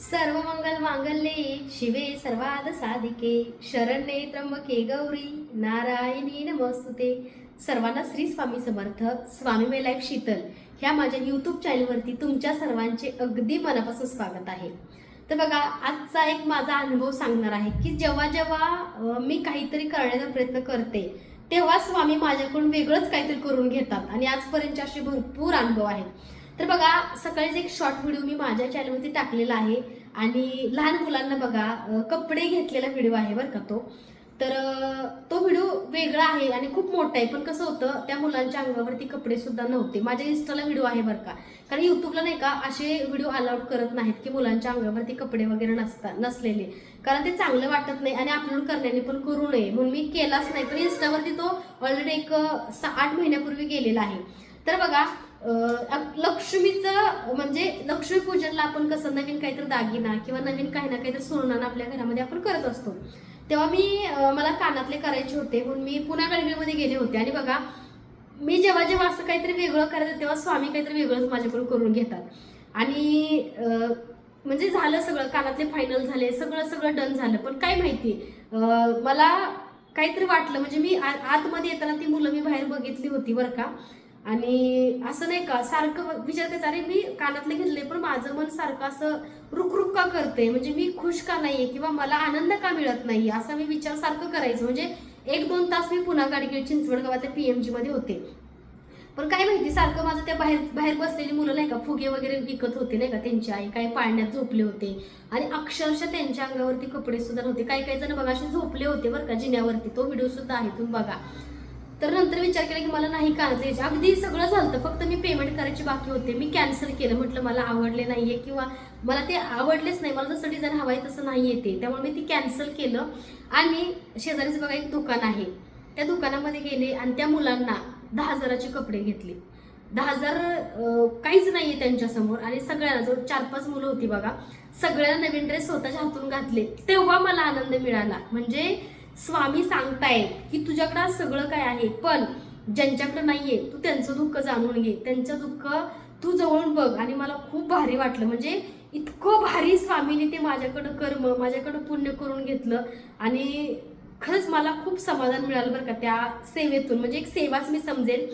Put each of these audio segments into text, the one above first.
सर्व मंगल मांगल्ये शिवे सर्वाद साधिके शरण्ये त्र्यंबके गौरी नारायणी नमस्तुते. सर्वांना श्री स्वामी समर्थ स्वामी मे लाईफ शीतल. ह्या माझ्या यूट्यूब चॅनलवरती तुमच्या सर्वांचे अगदी मनापासून स्वागत आहे. तर बघा आजचा एक माझा अनुभव सांगणार आहे की जेव्हा जेव्हा मी काहीतरी करण्याचा प्रयत्न करते तेव्हा स्वामी माझ्याकडून वेगळंच काहीतरी करून घेतात. आणि आजपर्यंतचे असे भरपूर अनुभव आहेत. तर बघा सकाळीच एक शॉर्ट व्हिडिओ मी माझ्या चॅनलवरती टाकलेला आहे. आणि लहान मुलांना बघा कपडे घेतलेला व्हिडिओ आहे बरं का तो. तर तो व्हिडिओ वेगळा आहे आणि खूप मोठा आहे. पण कसं होतं त्या मुलांच्या अंगावरती कपडे सुद्धा नव्हते. माझ्या इन्स्टाला व्हिडिओ आहे बरं का. कारण युट्यूबला नाही का असे व्हिडिओ अलाउड करत नाहीत की मुलांच्या अंगावरती कपडे वगैरे नसतात नसलेले. कारण ते चांगलं वाटत नाही आणि अपलोड करण्याने पण करू नये. म्हणून मी केलाच नाही. पण इन्स्टावरती तो ऑलरेडी एक सहा आठ महिन्यापूर्वी गेलेला आहे. तर बघा लक्ष्मीचं म्हणजे लक्ष्मी पूजनला आपण कसं नवीन काहीतरी दागिना किंवा नवीन काही ना काहीतरी सोनं आपल्या घरामध्ये आपण करत असतो. तेव्हा मी मला कानातले करायचे होते म्हणून मी पुन्हा गडगडीमध्ये गेले होते. आणि बघा मी जेव्हा जेव्हा असं काहीतरी वेगळं करायचं तेव्हा स्वामी काहीतरी वेगळंच माझ्याकडून करून घेतात. आणि म्हणजे झालं सगळं कानातले फायनल झाले सगळं सगळं डन झालं. पण काय माहिती मला काहीतरी वाटलं. म्हणजे मी आ- आतमध्ये येताना ती मुलं मी बाहेर बघितली होती बरं का. आणि असं नाही का सारखं विचार अरे मी कानातले घेतले पण माझं मन सारखं असं रुकरुक का करते म्हणजे मी खुश का नाहीये किंवा मला आनंद का मिळत नाही असा मी विचार सारखं करायचं. म्हणजे एक दोन तास मी पुन्हा गाडी चिंचवड गावातल्या पीएमजी मध्ये होते. पण काय माहिती सारखं माझं त्या बाहेर बाहेर बसलेली मुलं नाही का फुगे वगैरे विकत होते नाही का त्यांची आई काही पाळण्यात झोपले होते. आणि अक्षरशः त्यांच्या अंगावरती कपडे सुद्धा नव्हते. काही काही जण बघा असे झोपले होते बरं का जिन्यावरती. तो व्हिडिओ सुद्धा आहे तुम्ही बघा. तर नंतर विचार केला की मला नाही कानातले अगदी सगळं झालं फक्त मी पेमेंट करायची बाकी होते. मी कॅन्सल केलं. म्हटलं मला आवडले नाही आहे किंवा मला ते आवडलेच नाही. मला जसं डिझाईन हवाय तसं नाही येते त्यामुळे मी ती कॅन्सल केलं. आणि शेजारीच बघा एक दुकान आहे. त्या दुकानामध्ये गेले आणि त्या मुलांना दहा हजाराचे कपडे घेतले. दहा हजार काहीच नाही आहे त्यांच्यासमोर. आणि सगळ्यांना जो चार पाच मुलं होती बघा सगळ्यांना नवीन ड्रेस स्वतःच्या हातून घातले. तेव्हा मला आनंद मिळाला. म्हणजे स्वामी सांगतायत की तुझ्याकडं सगळं काय आहे पण ज्यांच्याकडे नाहीये तू त्यांचं दुःख जाणून घे. त्यांचं दुःख तू जवळून बघ आणि मला खूप भारी वाटलं. म्हणजे इतकं भारी स्वामीने ते माझ्याकडं कर्म माझ्याकडं पुण्य करून घेतलं आणि खरंच मला खूप समाधान मिळालं बरं का त्या सेवेतून. म्हणजे एक सेवाच मी समजेल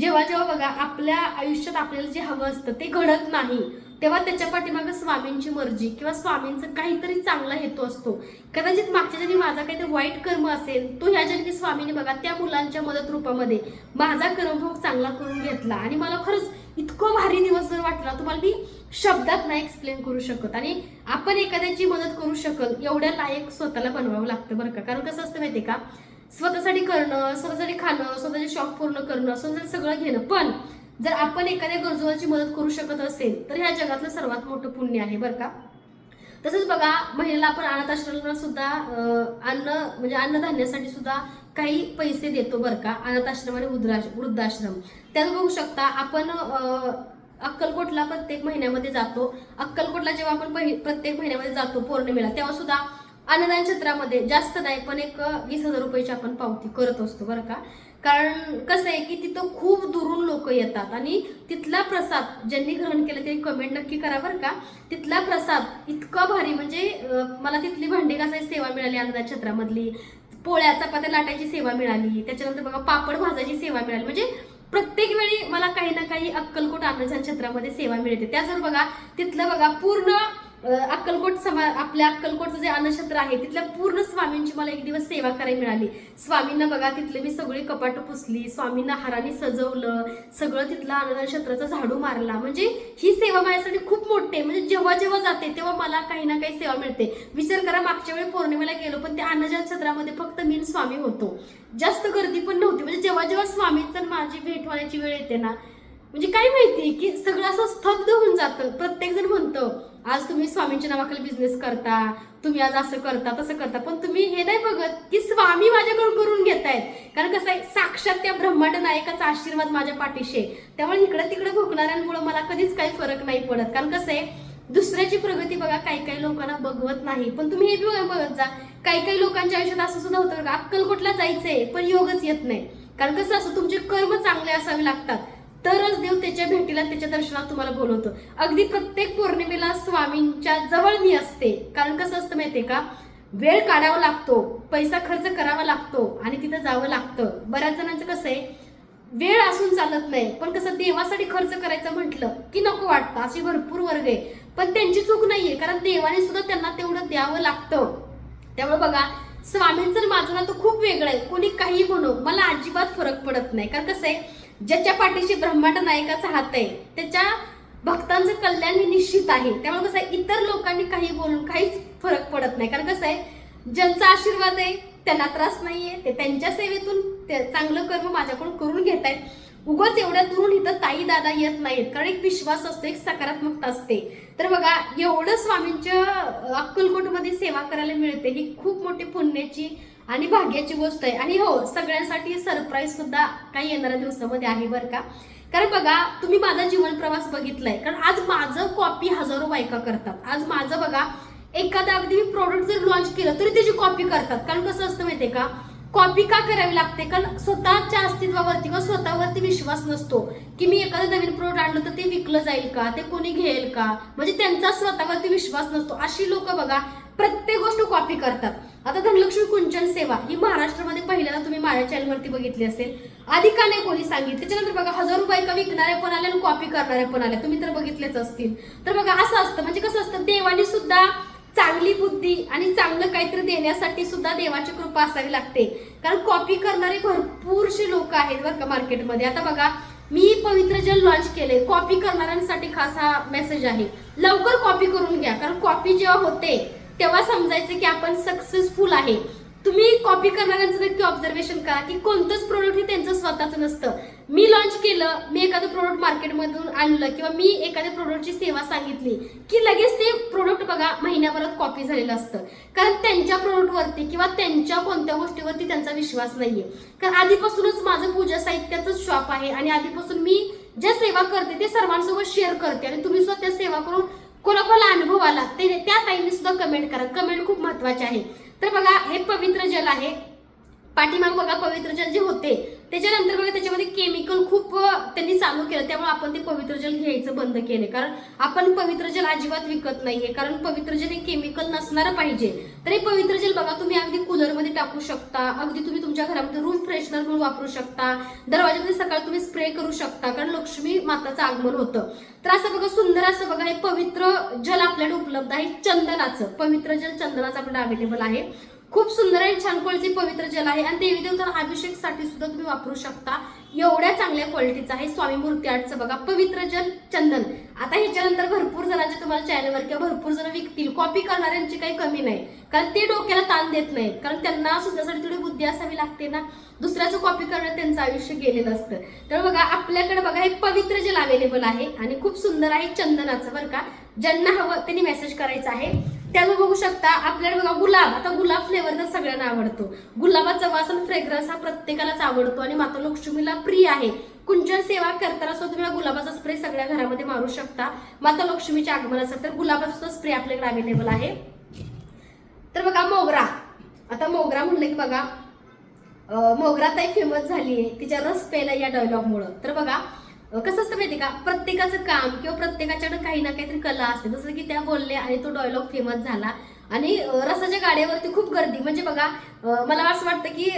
जेव्हा जेव्हा बघा आपल्या आयुष्यात आपल्याला जे हवं असतं ते घडत नाही. तेव्हा त्याच्या पाठीमागं स्वामींची मर्जी किंवा स्वामींचं काहीतरी चांगला हेतू असतो. कदाचित मागच्या जन्मी माझा काहीतरी वाईट कर्म असेल तो ह्या जन्मी स्वामीने बघा त्या मुलांच्या मदत रूपामध्ये माझा कर्मभोग चांगला करून घेतला. आणि मला खरंच इतकं भारी दिवस जर वाटला तुम्हाला मी शब्दात नाही एक्सप्लेन करू शकत. आणि आपण एखाद्याची मदत करू शकल एवढ्या लायक स्वतःला बनवावं लागतं बरं का. कारण कसं असतं माहिती का? स्वतःसाठी करणं स्वतःसाठी खाणं स्वतःचे शॉक पूर्ण करणं स्वतःसाठी सगळं घेणं. पण जर आपण एखाद्या गरजूची मदत करू शकत असेल तर ह्या जगातलं सर्वात मोठं पुण्य आहे बरं का? तसंच बघा महिलेला आपण अनाथाश्रमाला सुद्धा अन्न म्हणजे अन्नधान्यासाठी सुद्धा काही पैसे देतो बरं का? अनाथाश्रम आणि वृद्धाश्रम वृद्धाश्रम. त्यात बघू शकता आपण अक्कलकोटला प्रत्येक महिन्यामध्ये जातो. अक्कलकोटला जेव्हा आपण प्रत्येक महिन्यामध्ये जातो पौर्णिमेला तेव्हा सुद्धा अन्नदान क्षेत्रामध्ये जास्त नाही पण एक वीस हजार रुपयाची आपण पावती करत असतो बरं का? कारण कसं आहे की तिथं खूप दुरून लोक येतात आणि तिथला प्रसाद ज्यांनी ग्रहण केलं त्यांनी कमेंट नक्की करा बरं का. तिथला प्रसाद इतका भारी म्हणजे मला तिथली भांडी घासायची सेवा मिळाली अन्नदान क्षेत्रामधली पोळ्या चपात्या लाटायची सेवा मिळाली. त्याच्यानंतर बघा पापड भाजायची सेवा मिळाली. म्हणजे प्रत्येक वेळी मला काही ना काही अक्कलकोट अन्नदान क्षेत्रामध्ये सेवा मिळते. त्याचबरोबर बघा तिथलं बघा पूर्ण अक्कलकोट समा आपल्या अक्कलकोटचं जे अन्नक्षेत्र आहे तिथल्या पूर्ण स्वामींची मला एक दिवस सेवा करायला मिळाली. स्वामींना बघा तिथले मी सगळी कपाट पुसली स्वामींना हाराने सजवलं सगळं तिथलं अन्नक्षेत्राचा झाडू मारला. म्हणजे ही सेवा माझ्यासाठी खूप मोठी आहे. म्हणजे जेव्हा जेव्हा जाते तेव्हा मला काही ना काही सेवा मिळते. विचार करा मागच्या वेळी पौर्णिमेला गेलो पण त्या अन्नदान क्षेत्रामध्ये फक्त मी स्वामी होतो. जास्त गर्दी पण नव्हती. म्हणजे जेव्हा जेव्हा स्वामींचं माझी भेट होण्याची वेळ येते ना म्हणजे काय माहिती की सगळं असं स्तब्ध होऊन जातं. प्रत्येक जण म्हणतं आज तुम्ही स्वामींच्या नावाखाली बिझनेस करता तुम्ही आज असं करता तसं करता. पण तुम्ही हे नाही बघत की स्वामी माझ्याकडून करून घेत आहेत कारण कसं आहे साक्षात त्या ब्रह्मांड नायकाचा आशीर्वाद माझ्या पाठीशी आहे. त्यामुळे इकडे तिकडे भोकणाऱ्यांमुळे मला कधीच काही फरक नाही पडत. कारण कसं आहे दुसऱ्याची प्रगती बघा काही काही लोकांना बघवत नाही. पण तुम्ही हे बी बघत जा. काही काही लोकांच्या आयुष्यात असं सुद्धा होतं बघा अक्कलकोटला जायचंय पण योगच येत नाही. कारण कसं असं तुमचे कर्म चांगले असावे लागतात. तरच देव त्याच्या भेटीला त्याच्या दर्शनात तुम्हाला बोलवतो. अगदी प्रत्येक पौर्णिमेला स्वामींच्या जवळ मी असते. कारण कसं असतं माहितीये का? वेळ काढावा लागतो पैसा खर्च करावा लागतो आणि तिथं जावं लागतं. बऱ्याच जणांचं कसं आहे वेळ असून चालत नाही. पण कसं देवासाठी खर्च करायचं म्हटलं की नको वाटतं. अशी भरपूर वर्ग आहे. पण त्यांची चूक नाहीये कारण देवाने सुद्धा त्यांना तेवढं द्यावं लागतं. त्यामुळे बघा स्वामींचं माझं ना तर खूप वेगळं आहे. कोणी काही म्हणू मला अजिबात फरक पडत नाही. कारण कसं आहे ज्याच्या पाठीशी ब्रह्मांड नायकाचा हात आहे त्याच्या भक्तांचं कल्याण हे निश्चित आहे. त्यामुळे कसं आहे इतर लोकांनी काही बोलून काहीच फरक पडत नाही. कारण कसं आहे ज्यांचा आशीर्वाद आहे त्यांना त्रास नाहीये ते त्यांच्या सेवेतून ते चांगलं कर्म माझ्याकडून करून घेत आहेत उगाच एवढ्या दुरून इथं ताई दादा येत नाहीत. कारण एक विश्वास असतो एक सकारात्मकता असते. तर बघा एवढं स्वामींच्या अक्कलकोटमध्ये सेवा करायला मिळते ही खूप मोठी पुण्याची आणि भाग्याची गोष्ट आहे. आणि हो सगळ्यांसाठी सरप्राईज सुद्धा काही येणाऱ्या दिवसामध्ये आहे बरं का. कारण बघा तुम्ही माझा जीवन प्रवास बघितलाय. कारण आज माझं कॉपी हजारो बायका करतात. आज माझं बघा एखादा अगदी मी प्रोडक्ट जर लॉन्च केलं तरी त्याची कॉपी करतात. कारण कसं असतं माहितीये का? कॉपी का करावी लागते? कारण स्वतःच्या अस्तित्वावरती किंवा स्वतःवरती विश्वास नसतो की मी एखादं नवीन प्रोडक्ट आणलं तर ते विकलं जाईल का? ते कोणी घेईल का? म्हणजे त्यांचा स्वतःवरती विश्वास नसतो. अशी लोक बघा प्रत्येक गोष्ट कॉपी करतात. आता धनलक्ष्मी कुंचन सेवा ही महाराष्ट्रामध्ये पहिल्यांदा तुम्ही माझ्या चॅनलवरती बघितली असेल. आधी का नाही कोणी सांगितलं त्याच्यानंतर बघा हजारो का विकणाऱ्या पण आल्या आणि कॉपी करणाऱ्या पण आल्या तुम्ही तर बघितलेच असतील. तर बघा असं असतं. म्हणजे कसं असतं देवाने सुद्धा चांगली बुद्धी आणि चांगलं काहीतरी देण्यासाठी सुद्धा देवाची कृपा असावी लागते. कारण कॉपी करणारे भरपूरशे लोक आहेत बरं का मार्केटमध्ये आता बघा मी पवित्र जल लॉन्च केले कॉपी करणाऱ्यांसाठी खास हा मेसेज आहे. लवकर कॉपी करून घ्या. कारण कॉपी जेव्हा होते तेव्हा समजायचं की आपण सक्सेसफुल आहे. तुम्ही कॉपी करणाऱ्यांचं नक्की ऑब्झर्वेशन करा की कोणतंच प्रोडक्ट हे त्यांचं स्वतःचं नसतं. मी लॉन्च केलं मी एखादं प्रोडक्ट मार्केटमधून आणलं किंवा मी एखाद्या प्रोडक्टची सेवा सांगितली की लगेच ते प्रोडक्ट बघा महिन्याभरात कॉपी झालेलं असतं. कारण त्यांच्या प्रोडक्टवरती किंवा त्यांच्या कोणत्या गोष्टीवरती त्यांचा विश्वास नाहीये. कारण आधीपासूनच माझं पूजा साहित्याचंच शॉप आहे आणि आधीपासून मी ज्या सेवा करते ते सर्वांसोबत शेअर करते आणि तुम्ही सुद्धा त्या सेवा करून कोणाकोणाला अनुभव आला ते त्या टाईमने सुद्धा कमेंट करा. कमेंट खूप महत्त्वाचे आहे. तर बघा हे पवित्र जल आहे. पाठीमाग बघा पवित्र जल जे होते त्याच्यानंतर बघा त्याच्यामध्ये केमिकल खूप त्यांनी चालू केलं. त्यामुळे आपण ते पवित्र जल घ्यायचं बंद केले कारण आपण पवित्र जल अजिबात विकत नाहीये. कारण पवित्र जल हे केमिकल नसणारं पाहिजे. तर हे पवित्र जल बघा तुम्ही अगदी कूलरमध्ये टाकू शकता. अगदी तुम्ही तुमच्या घरामध्ये रूम फ्रेशनर म्हणून वापरू शकता. दरवाजामध्ये सकाळी तुम्ही स्प्रे करू शकता. कारण लक्ष्मी माताचं आगमन होतं. तर असं बघा सुंदर असं बघा हे पवित्र जल आपल्याकडे उपलब्ध आहे. चंदनाचं. पवित्र जल चंदनाचं आपल्याला अवेलेबल आहे. खूप सुंदर आणि छान क्वालिटी पवित्र जल आहे. आणि देवी देवतांना अभिषेकसाठी सुद्धा तुम्ही वापरू शकता. एवढ्या चांगल्या क्वालिटीचं आहे. स्वामी मूर्ती आर्टचं बघा. पवित्र जल चंदन. आता ह्याच्यानंतर भरपूर जणांचे तुम्हाला चॅनलवर किंवा भरपूर जण विकतील. कॉपी करणाऱ्यांची काही कमी नाही. कारण ते डोक्याला ताण देत नाहीत. कारण त्यांना सुद्धासाठी थोडी बुद्धी असावी लागते ना. दुसऱ्याचं कॉपी करणं त्यांचं आयुष्य गेलेलं असतं. तर बघा आपल्याकडे बघा हे पवित्र जल अवेलेबल आहे. आणि खूप सुंदर आहे चंदनाचं बरं का. ज्यांना हवं त्यांनी मेसेज करायचा आहे. त्याला बघू शकता आपल्याकडे बघा गुलाब. आता गुलाब फ्लेवर तर सगळ्यांना आवडतो. गुलाबाचा वास आणि फ्रेग्रन्स हा प्रत्येकालाच आवडतो. आणि माता लक्ष्मीला प्रिय आहे. कुंचन सेवा करताना सुद्धा तुम्ही गुलाबाचा स्प्रे सगळ्या घरामध्ये मारू शकता. माता लक्ष्मीच्या आगमनासाठी तर गुलाबाचा सुद्धा स्प्रे आपल्याकडे अवेलेबल आहे. तर बघा मोगरा. आता मोगरा म्हणलं की बघा मोगरा ताई फेमस झाली आहे. तिच्या रस प्यायला या डायलॉगमुळं तर बघा कसं असतं माहिती का? प्रत्येकाचं काम किंवा प्रत्येकाच्याकडे काही ना काहीतरी कला असते. जसं की त्या बोलल्या आणि तो डायलॉग फेमस झाला. आणि रसाच्या गाड्यावरती खूप गर्दी. म्हणजे बघा मला असं वाटतं की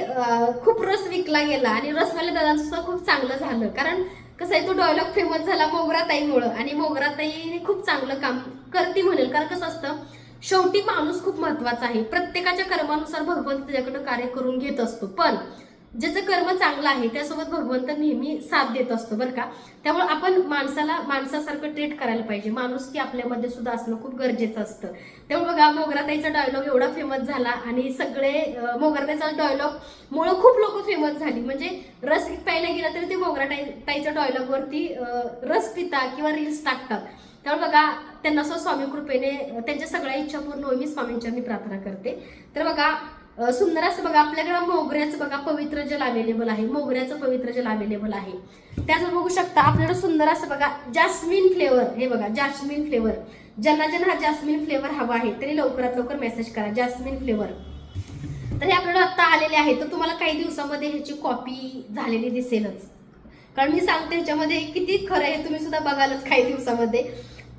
खूप रस विकला गेला आणि रसवाल्या दादांचं सुद्धा खूप चांगलं झालं. कारण कसं आहे तो डायलॉग फेमस झाला मोगराताईमुळं. आणि मोगराताई खूप चांगलं काम करते म्हणेल. कारण कसं असतं शेवटी माणूस खूप महत्त्वाचा आहे. प्रत्येकाच्या कर्मानुसार भगवंत त्याच्याकडे कार्य करून घेत असतो. पण ज्याचं कर्म चांगलं आहे त्यासोबत भगवंत नेहमी साथ देत असतो बरं का? त्यामुळे आपण माणसाला माणसासारखं ट्रीट करायला पाहिजे. माणूस की आपल्यामध्ये सुद्धा असणं खूप गरजेचं असतं. त्यामुळे बघा मोगराताईचा डायलॉग एवढा फेमस झाला आणि सगळे मोगराताईचा डायलॉग मुळे खूप लोक फेमस झाली. म्हणजे रस प्यायला गेला तरी ते मोगराताई ताईच्या डायलॉगवरती रस पिता किंवा रील्स टाकतात. त्यामुळे बघा त्यांना असं स्वामी कृपेने त्यांच्या सगळ्या इच्छा पूर्ण होईल मी स्वामींच्या मी प्रार्थना करते. तर बघा सुंदर असं बघा आपल्याकडे मोगऱ्याचं बघा पवित्र जल अवेलेबल आहे. मोगऱ्याचं पवित्र जल अवेलेबल आहे. त्याचं बघू शकता आपल्याकडे सुंदर असं बघा जास्मिन फ्लेवर हे बघा जास्मिन फ्लेवर ज्यांना ज्यांना हा जास्मिन फ्लेवर हवा आहे. तरी लवकरात लवकर मेसेज करा जास्मिन फ्लेवर तर हे आपल्याला आत्ता आलेले आहे. तर तुम्हाला काही दिवसामध्ये ह्याची कॉपी झालेली दिसेलच. कारण मी सांगते ह्याच्यामध्ये किती खरं आहे तुम्ही सुद्धा बघालच काही दिवसामध्ये.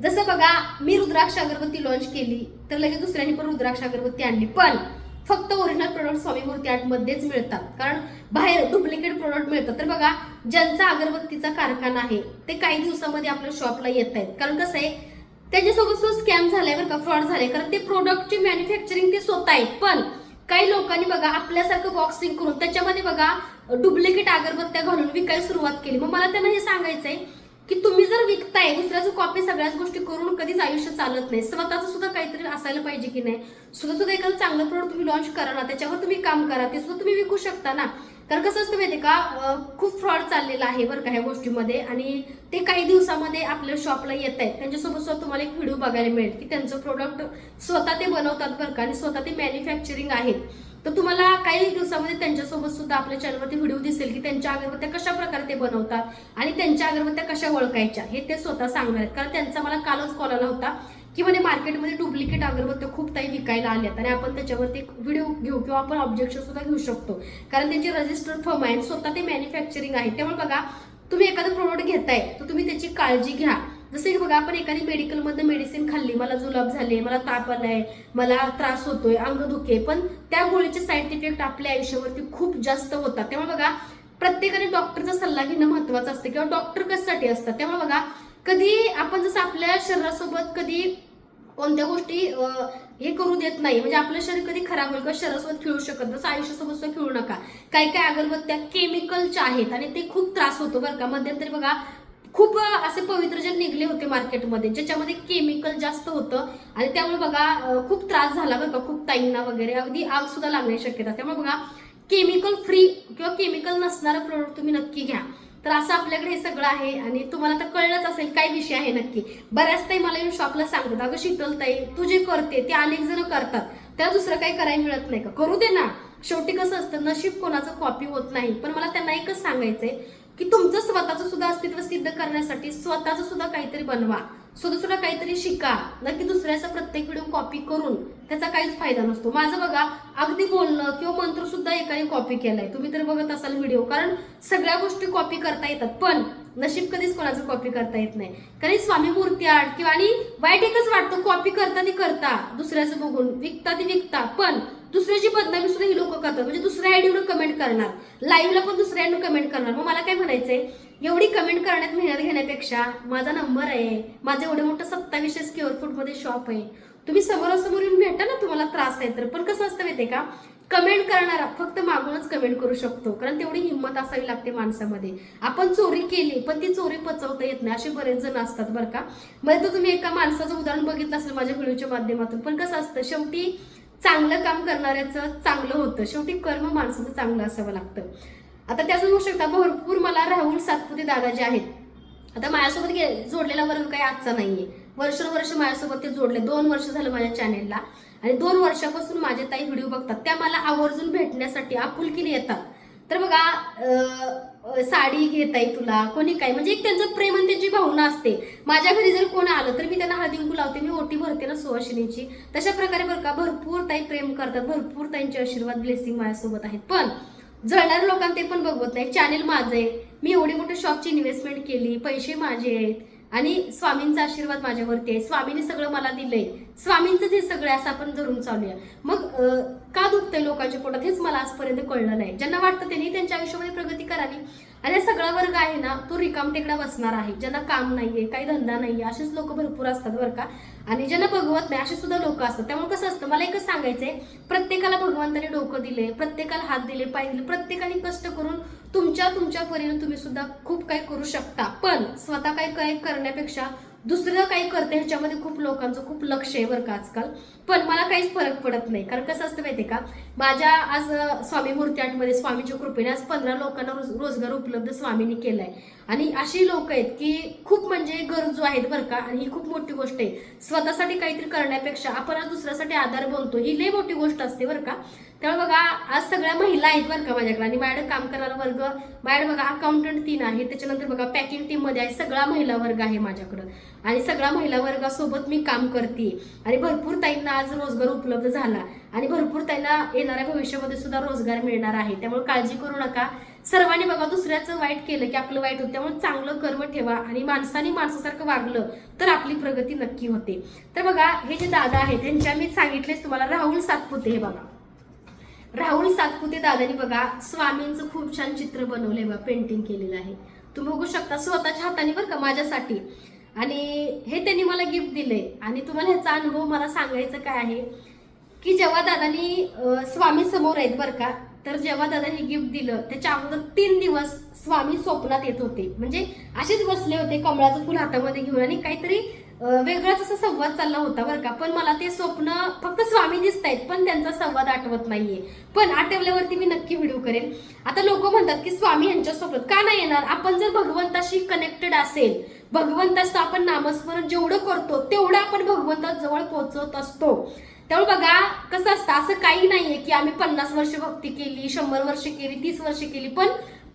जसं बघा मी रुद्राक्ष अगरबत्ती लॉन्च केली तर लगेच दुसऱ्यांनी पण रुद्राक्ष अगरबत्ती आणली. पण फक्त ओरिजिनल प्रोडक्ट स्वामी मूर्ती आर्टमध्येच मिळतात. कारण बाहेर डुप्लिकेट प्रोडक्ट मिळतात. तर बघा ज्यांचा अगरबत्तीचा कारखाना आहे ते काही दिवसामध्ये आपल्या शॉपला येत आहेत. कारण कसं आहे त्याच्यासोबत सुद्धा स्कॅम झालाय बरं का फ्रॉड झालाय. कारण ते प्रोडक्टचे मॅन्युफॅक्चरिंग ते स्वतः आहेत. पण काही लोकांनी बघा आपल्यासारखं बॉक्सिंग करून त्याच्यामध्ये बघा डुप्लिकेट अगरबत्त्या घालून विकायला सुरुवात केली. मग मला त्यांना हे सांगायचंय की तुम्ही जर विकताय दुसऱ्याचं कॉपी सगळ्याच गोष्टी करून कधीच आयुष्य चालत नाही. स्वतःचं सुद्धा काहीतरी असायला पाहिजे की नाही? सुद्धा सुद्धा एखादं चांगलं प्रोडक्ट तुम्ही लॉन्च करा ना त्याच्यावर तुम्ही काम करा ते सुद्धा तुम्ही विकू शकता ना. कारण कसं असतं माहिती का खूप फ्रॉड चाललेला आहे बरं का ह्या गोष्टीमध्ये आणि ते काही दिवसामध्ये आपल्या शॉपला येत आहेत त्यांच्यासोबत सुद्धा तुम्हाला एक व्हिडिओ बघायला मिळेल की त्यांचं प्रोडक्ट स्वतः ते बनवतात बरं का आणि स्वतः ते मॅन्युफॅक्चरिंग आहेत. तर तुम्हाला काही दिवसामध्ये त्यांच्यासोबत सुद्धा आपल्या चॅनलवरती व्हिडिओ दिसेल की त्यांच्या अगरबत्त्या कशा प्रकारे ते बनवतात आणि त्यांच्या अगरबत्त्या कशा ओळखायच्या हे ते स्वतः सांगणार आहेत. कारण त्यांचा मला कालच कॉल आला होता की म्हणे मार्केटमध्ये डुप्लिकेट अगरबत्त्या खूप काही विकायला आल्यात आणि आपण त्याच्यावरती व्हिडिओ घेऊ किंवा आपण ऑब्जेक्शन सुद्धा घेऊ शकतो. कारण त्यांची रजिस्टर्ड फर्म आहे आणि स्वतः ते मॅन्युफॅक्चरिंग आहे. त्यामुळे बघा तुम्ही एखादं प्रोडक्ट घेताय तर तुम्ही त्याची काळजी घ्या. जसं की बघा आपण एखादी मेडिकलमधनं मेडिसिन खाल्ली मला जुलाब झाले मला ताप आलाय मला त्रास होतोय अंगदुखे पण त्या गोळीचे साईड इफेक्ट आपल्या आयुष्यावरती खूप जास्त होतात. त्यामुळे बघा प्रत्येकाने डॉक्टरचा सल्ला घेणं महत्वाचं असतं. किंवा डॉक्टर कशासाठी असतात? त्यामुळे बघा कधी आपण जसं आपल्या शरीरासोबत कधी कोणत्या गोष्टी हे करू देत नाही म्हणजे आपलं शरीर कधी खराब होईल किंवा शरीरासोबत खेळू शकत जसं आयुष्यासोबत सुद्धा खेळू नका. काही काही अगरबत्त्या केमिकलच्या आहेत आणि ते खूप त्रास होतो बरं का. मध्यंतरी बघा खूप असे पवित्र जल निघले होते मार्केटमध्ये ज्याच्यामध्ये केमिकल जास्त होतं आणि त्यामुळे बघा खूप त्रास झाला बरं का खूप ताईंना वगैरे अगदी आग सुद्धा लागण्याची शक्यता. त्यामुळे बघा केमिकल फ्री किंवा केमिकल नसणारा प्रोडक्ट तुम्ही नक्की घ्या. तर असं आपल्याकडे हे सगळं आहे आणि तुम्हाला तर कळलंच असेल काय विषय आहे नक्की. बऱ्याच ताई मला येऊन शॉपला सांगतात अगं शीतल ताई तू जे करते ते अनेक जण करतात त्याला दुसरं काही करायला मिळत नाही का? करू दे ना. शेवटी कसं असतं नशीब कोणाचं कॉपी होत नाही. पण मला त्यांना एकच सांगायचंय की तुमचं स्वतःचं सुद्धा अस्तित्व सिद्ध करण्यासाठी स्वतःचं सुद्धा काहीतरी बनवा. स्वतः सुद्धा काहीतरी शिका. नक्की दुसऱ्याचा प्रत्येक व्हिडिओ कॉपी करून त्याचा काहीच फायदा नसतो. माझं बघा अगदी बोलणं किंवा मंत्र सुद्धा एकाने कॉपी केलाय. तुम्ही तर बघत असाल व्हिडिओ कारण सगळ्या गोष्टी कॉपी करता येतात. पण नशीब कधीच कोणाचं कॉपी करता येत नाही. कारण स्वामी मूर्ती आर्ट किंवा आणि वाईट एकच वाटतं कॉपी करता ते करता. दुसऱ्याचं बघून विकता ती विकता. पण दुसऱ्याची बदनामी सुद्धा ही लोक करतात. म्हणजे दुसऱ्या आयडीवर कमेंट करणार. लाईव्हला पण दुसऱ्या आयडीवर कमेंट करणार. मग मला काय म्हणायचंय? एवढी कमेंट करण्यात मेहनत घेण्यापेक्षा माझा नंबर आहे. माझं एवढं मोठं सत्तावीसशे स्क्वेअर फूटमध्ये शॉप आहे. तुम्ही समोरासमोर येऊन भेटा ना तुम्हाला त्रास आहे तर. पण कसं असतं माहिती का? कमेंट करणारा फक्त मागूनच कमेंट करू शकतो. कारण तेवढी हिंमत असावी लागते माणसामध्ये. आपण चोरी केली पण ती चोरी पचवता येत नाही. असे बरेच जण असतात बरं का. मग तर तुम्ही एका माणसाचं उदाहरण बघितलं असेल माझ्या व्हिडिओच्या माध्यमातून. पण कसं असतं शेवटी चांगलं काम करणाऱ्याचं चांगलं होतं. शेवटी कर्म माणसाचं चांगलं असावं लागतं. आता त्याचं होऊ शकता भरपूर मला राहुल सातपुते दादा जे आहेत आता माझ्यासोबत गे- जोडलेला वर्ग काही आजचा नाहीये. वर्षानुवर्ष माझ्यासोबत ते जोडले. दोन वर्ष झालं माझ्या चॅनेलला आणि दोन वर्षापासून माझे ताई व्हिडिओ बघतात. त्या मला आवर्जून भेटण्यासाठी आपुलकीने येतात. तर बघा साडी घेताय तुला कोणी काय? म्हणजे एक त्यांचं प्रेम आणि त्यांची भावना असते. माझ्या घरी जर कोण आलं तर मी त्यांना हळदी कुंकू लावते मी ओटी भरते ना सुवासिनीची तशा प्रकारे बरं का भरपूर ताई प्रेम करतात भरपूर ताईंचे आशीर्वाद ब्लेसिंग माझ्यासोबत आहेत. पण जळणाऱ्या लोकांना ते पण बघवत नाही. चॅनेल माझं आहे. मी एवढी मोठी शॉपची इन्व्हेस्टमेंट केली पैसे माझे आहेत. आणि स्वामींचा आशीर्वाद माझ्यावरती आहे. स्वामींनी सगळं मला दिलंय. स्वामींचंच हे सगळं असं आपण धरून चालूया. मग का दुखतंय लोकांच्या पोटात हेच मला आजपर्यंत कळलं नाही. ज्यांना वाटतं त्यांनी त्यांच्या आयुष्यामध्ये प्रगती करावी. आणि सगळा वर्ग आहे ना तो रिकाम टेकडा बसणार आहे. ज्यांना काम नाहीये काही धंदा नाहीये असेच लोक भरपूर असतात बरं का. आणि ज्यांना भगवत नाही असे सुद्धा लोक असतात. त्यामुळे कसं असतं मला एकच सांगायचंय प्रत्येकाला भगवंताने डोकं दिले प्रत्येकाला हात दिले पाय दिले प्रत्येकाने कष्ट करून तुमच्या तुमच्या परीने तुम्ही सुद्धा खूप काही करू शकता. पण स्वतः काही काही करण्यापेक्षा दुसरं काही करते ह्याच्यामध्ये खूप लोकांचं खूप लक्ष आहे बरं का आजकाल. पण मला काहीच फरक पडत नाही. कारण कसं असतं माहिती का? माझ्या आज स्वामी मूर्ती आठमध्ये स्वामीच्या कृपेने आज पंधरा लोकांना रोज रोजगार उपलब्ध स्वामींनी केलाय. आणि अशी लोक आहेत की खूप म्हणजे गरजू आहेत बरं का? आणि ही खूप मोठी गोष्ट आहे. स्वतःसाठी काहीतरी करण्यापेक्षा आपण आज दुसऱ्यासाठी आधार बनतो. ही लई मोठी गोष्ट असते बरं का? त्यामुळे बघा आज सगळ्या महिला आहेत बरं का माझ्याकडे. आणि माझ्याकडे काम करणारा वर्ग माझ्याकडे बघा अकाउंटंट तीन आहे. त्याच्यानंतर बघा पॅकिंग टीममध्ये आहे. सगळा महिला वर्ग आहे माझ्याकडं. आणि सगळा महिला वर्गासोबत मी काम करते. आणि भरपूर ताईंना आज रोजगार उपलब्ध झाला. आणि भरपूर त्यांना येणाऱ्या भविष्यामध्ये सुद्धा रोजगार मिळणार आहे. त्यामुळे काळजी करू नका. सर्वांनी बघा दुसऱ्याचं वाईट केलं की आपलं वाईट होतं. त्यामुळे चांगलं कर्म ठेवा. आणि माणसाने माणसासारखं वागलं तर आपली प्रगती नक्की होते. तर बघा हे जे दादा आहेत त्यांच्या मी सांगितलेच तुम्हाला. राहुल सातपुते हे बघा. राहुल सातपुते दादानी बघा स्वामींचं खूप छान चित्र बनवलंय बघा पेंटिंग केलेलं आहे. तुम्ही बघू शकता स्वतःच्या हाताने बरं का माझ्यासाठी. आणि हे त्यांनी मला गिफ्ट दिलंय. आणि तुम्हाला ह्याचा अनुभव मला सांगायचं काय आहे की जेव्हा दादानी स्वामी समोर आहेत बरं का तर जेव्हा दादानी गिफ्ट दिलं त्याच्या अगोदर तीन दिवस स्वामी स्वप्नात येत होते. म्हणजे असेच बसले होते कमळाचं फुल हातामध्ये घेऊन आणि काहीतरी वेगळाच असा संवाद चालला होता बरं का. पण मला ते स्वप्न फक्त स्वामी दिसत आहेत पण त्यांचा संवाद आठवत नाहीये. पण आठवल्यावरती मी नक्की व्हिडिओ करेन. आता लोक म्हणतात की स्वामी यांच्या स्वप्नात का नाही येणार? आपण जर भगवंताशी कनेक्टेड असेल भगवंताचं आपण नामस्मरण जेवढं करतो तेवढं आपण भगवंताजवळ पोहोचवत असतो. त्यामुळे बघा कसं असतं असं काही नाहीये की आम्ही पन्नास वर्ष भक्ती केली शंभर वर्ष केली तीस वर्ष केली पण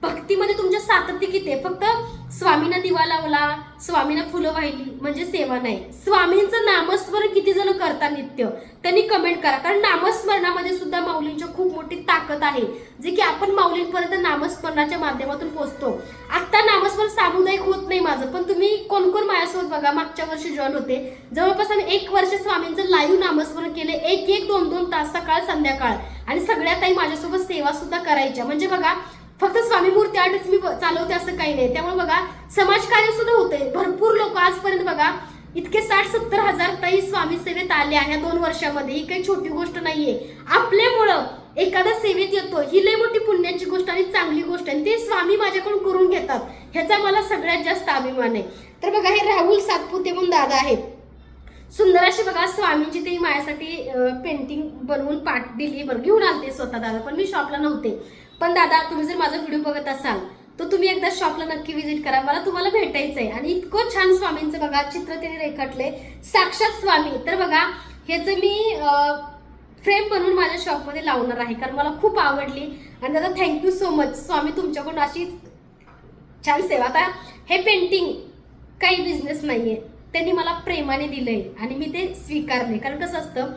भक्तीमध्ये तुमच्या सातत्य किती आहे? फक्त स्वामींना दिवा लावला स्वामींना फुलं वाहिली म्हणजे सेवा नाही. स्वामींचं नामस्मरण किती जण करता नित्य? त्यांनी कमेंट करा. कारण नामस्मरणामध्ये सुद्धा माऊलींची खूप मोठी ताकद आहे. जे की आपण माऊलींपर्यंत नामस्मरणाच्या माध्यमातून पोहोचतो. आत्ता नामस्मरण सामुदायिक होत नाही माझं पण तुम्ही कोण कोण माझ्यासोबत बघा मागच्या वर्षी जॉईन होते. जवळपास आम्ही एक वर्ष स्वामींचं लाईव्ह नामस्मरण केले. एक एक दोन दोन तास सकाळ संध्याकाळ. आणि सगळ्या ताई माझ्यासोबत सेवा सुद्धा करायच्या. म्हणजे बघा फक्त स्वामी मूर्ती आठच मी चालवते असं काही नाही. त्यामुळे बघा समाजकार्य सुद्धा होते भरपूर लोक आजपर्यंत बघा इतके साठ सत्तर हजार ताई स्वामी सेवेत आल्या ह्या दोन वर्षामध्ये. ही काही छोटी गोष्ट नाहीये. आपल्यामुळं एखादा सेवेत येतो ही लय मोठी पुण्याची गोष्ट आणि चांगली गोष्ट आहे. आणि ते स्वामी माझ्याकडून करून घेतात. ह्याचा मला सगळ्यात जास्त अभिमान आहे. तर बघा हे राहुल सातपुते म्हणून दादा आहेत. सुंदर अशी बघा स्वामींची ते माझ्यासाठी पेंटिंग बनवून पाठ दिली. बरं घेऊन आलते स्वतः दादा पण मी शॉपला नव्हते. पण दादा तुम्ही जर माझा व्हिडिओ बघत असाल तर तुम्ही एकदा शॉपला नक्की व्हिजिट करा. मला तुम्हाला भेटायचं आहे आणि इतकं छान स्वामींचं बघा चित्र त्यांनी रेखाटले साक्षात स्वामी. तर बघा ह्याचं मी फ्रेम बनवून माझ्या शॉपमध्ये लावणार आहे कारण मला खूप आवडली. आणि दादा थँक्यू सो मच स्वामी तुमच्याकडून अशी छान सेवा आता हे पेंटिंग काही बिझनेस नाही आहे त्यांनी मला प्रेमाने दिलं आहे आणि मी ते स्वीकारले. कारण कसं असतं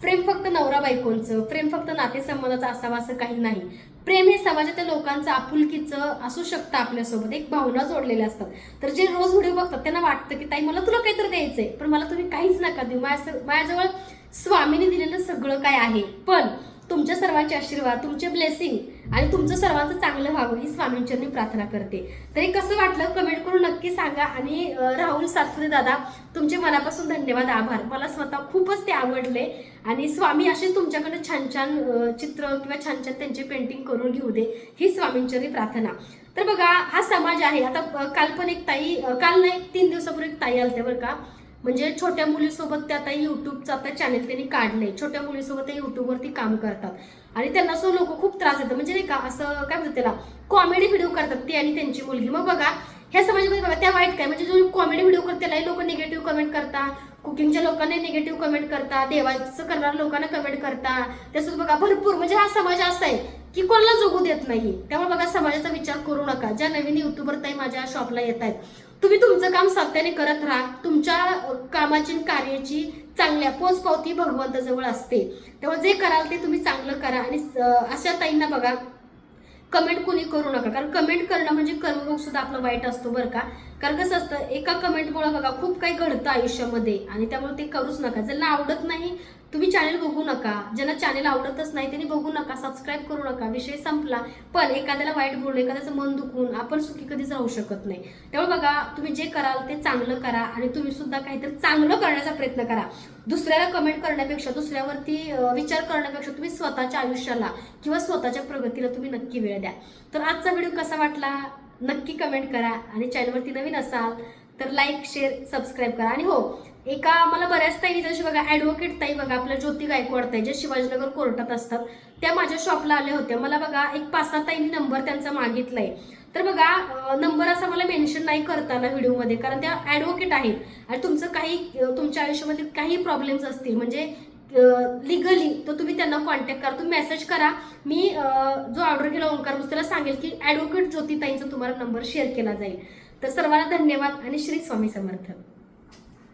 प्रेम फक्त नवरा बायकोंचं प्रेम फक्त नातेसंबंधाचं असावं असं काही नाही. प्रेम हे समाजातल्या लोकांचं आपुलकीचं असू शकतं आपल्यासोबत एक भावना जोडलेल्या असतात. तर जे रोज व्हिडिओ बघतात त्यांना वाटतं की ताई मला तुला काहीतरी द्यायचंय पण मला तुम्ही काहीच नका देऊ. माझ्या माझ्याजवळ स्वामीने दिलेलं सगळं काय आहे? पण तुमच्या सर्वांचे आशीर्वाद तुमचे ब्लेसिंग आणि तुमचं सर्वांचं चांगलं व्हावं ही स्वामींचरणी प्रार्थना करते. तरी कसं वाटलं? कमेंट करून नक्की सांगा. आणि राहुल सातपुते दादा तुमचे मनापासून धन्यवाद आभार. मला स्वतः खूपच ते आवडले. आणि स्वामी असे तुमच्याकडे छान छान चित्र किंवा छान छान त्यांचे पेंटिंग करून घेऊ दे ही स्वामींचरणी प्रार्थना. तर बघा हा समाज आहे. आता काल पण एक ताई काल नाही तीन दिवसापूर्वी एक ताई आलते बरं का. म्हणजे छोट्या मुलीसोबत त्या आता युट्यूबचं आता चॅनल त्यांनी काढलंय. छोट्या मुलीसोबत ते युट्यूबवरती काम करतात. आणि त्यांना असं लोक खूप त्रास देतात. म्हणजे नाही का असं काय म्हणतात त्याला कॉमेडी व्हिडिओ करतात ते आणि त्यांची मुलगी. मग बघा ह्या समाजामध्ये बघा त्या वाईट काय? म्हणजे जो कॉमेडी व्हिडिओ करतात त्यालाही लोक निगेटिव्ह कमेंट करतात कुकिंगच्या लोकांना निगेटिव्ह कमेंट करतात देवाचं करणाऱ्या लोकांना कमेंट करता. तसंच बघा भरपूर म्हणजे हा समाज असा आहे की कोणाला जगू देत नाही. त्यामुळे बघा समाजाचा विचार करू नका. ज्या नवीन युट्यूबर ताई माझ्या शॉपला येत आहेत तुम्ही तुमचं काम सातत्याने करत राहा. तुमच्या कामाची कार्याची चांगल्या पोचपावती भगवंताजवळ असते. तेव्हा जे कराल ते तुम्ही चांगलं करा. आणि अशा ताईंना बघा. कमेंट कुणी करू नका. कारण कमेंट करणं म्हणजे कर्मभोग सुद्धा आपलं वाईट असतो बरं का. कारण कसं असतं एका कमेंटमुळे बघा खूप काही घडतं आयुष्यामध्ये. आणि त्यामुळे ते करूच नका. ज्यांना आवडत नाही तुम्ही चॅनल बघू नका. ज्यांना चॅनल आवडतच नाही त्यांनी बघू नका सबस्क्राईब करू नका. विषय संपला. पण एखाद्याला वाईट बोलून एखाद्याचं मन दुखून आपण सुखी कधीच राहू शकत नाही. त्यामुळे बघा तुम्ही जे कराल ते चांगलं करा आणि तुम्ही सुद्धा काहीतरी चांगलं करण्याचा प्रयत्न करा. दुसऱ्याला कमेंट करण्यापेक्षा दुसऱ्यावरती विचार करण्यापेक्षा तुम्ही स्वतःच्या आयुष्याला किंवा स्वतःच्या प्रगतीला तुम्ही नक्की वेळ द्या. तर आजचा व्हिडिओ कसा वाटला? नक्की कमेंट करा आणि चॅनलवरती नवीन असाल तर लाईक शेअर सबस्क्राईब करा. आणि हो एका मला बऱ्याच ताई जशी बघा ॲडव्होकेट ताई बघा आपल्या ज्योती गायकवाड ताई जे शिवाजीनगर कोर्टात असतात त्या माझ्या शॉपला आल्या होत्या. मला बघा एक पाच सहा ताईंनी नंबर त्यांचा मागितलाय. तर बघा नंबर असा मला मेन्शन नाही करताना व्हिडिओमध्ये कारण त्या ॲडव्होकेट आहेत. आणि तुमचं काही तुमच्या आयुष्यामध्ये काही प्रॉब्लेम्स असतील म्हणजे लिगली तर तुम्ही त्यांना कॉन्टॅक्ट करा. तुम्ही मेसेज करा. मी जो ऑर्डर केला ओंकार मुस्तेला सांगेल की ॲडव्होकेट ज्योतिताईंचा तुम्हाला नंबर शेअर केला जाईल. तर सर्वांना धन्यवाद आणि श्री स्वामी समर्थ.